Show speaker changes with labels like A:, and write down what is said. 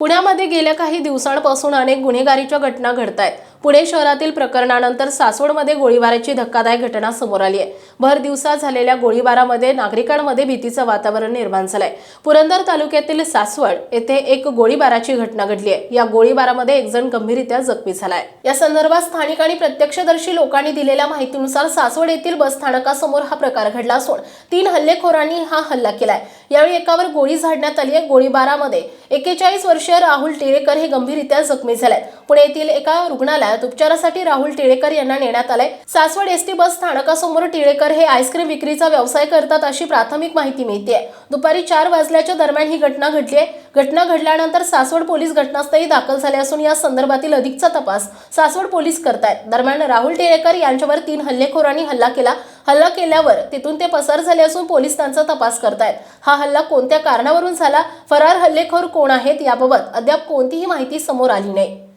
A: पुण्यामध्ये गेल्या काही दिवसांपासून अनेक गुन्हेगारीच्या घटना घडत आहेत पुणे शहरातील प्रकरणानंतर सासवडमध्ये गोळीबाराची धक्कादायक घटना समोर आली आहे. भर दिवसा झालेल्या गोळीबारामध्ये नागरिकांमध्ये भीतीचं वातावरण निर्माण झालंय. पुरंदर तालुक्यातील सासवड येथे एक गोळीबाराची घटना घडली आहे. या गोळीबारामध्ये एक जण गंभीररित्या जखमी झालाय. या संदर्भात स्थानिक आणि प्रत्यक्षदर्शी लोकांनी दिलेल्या माहितीनुसार सासवड येथील बस स्थानकासमोर हा प्रकार घडला असून तीन हल्लेखोरांनी हा हल्ला केलाय. यावेळी एकावर गोळी झाडण्यात आली आहे. गोळीबारामध्ये एकेचाळीस वर्षीय राहुल टिळेकर हे गंभीररित्या जखमी झाले पुणे येथील एका रुग्णालयात उपचारासाठी राहुल टिळेकर यांना नेण्यात आलंय. सासवड एसटी बस स्थानकासमोर टिळेकर हे आईस्क्रीम विक्रीचा व्यवसाय करतात अशी प्राथमिक माहिती मिळते. दुपारी चार वाजल्याच्या दरम्यान ही घटना घडली आहे. घटना घडल्यानंतर सासवड पोलीस घटनास्थळी दाखल झाले असून या संदर्भातील अधिकचा तपास सासवड पोलीस करतायत. दरम्यान राहुल टिळेकर यांच्यावर तीन हल्लेखोरांनी हल्ला केला. हल्ला केल्यावर तिथून ते पसार झाले असून पोलीस त्यांचा तपास करतायत. हा हल्ला कोणत्या कारणावरून झाला? फरार हल्लेखोर कोण आहेत? याबाबत अद्याप कोणतीही माहिती समोर आली नाही.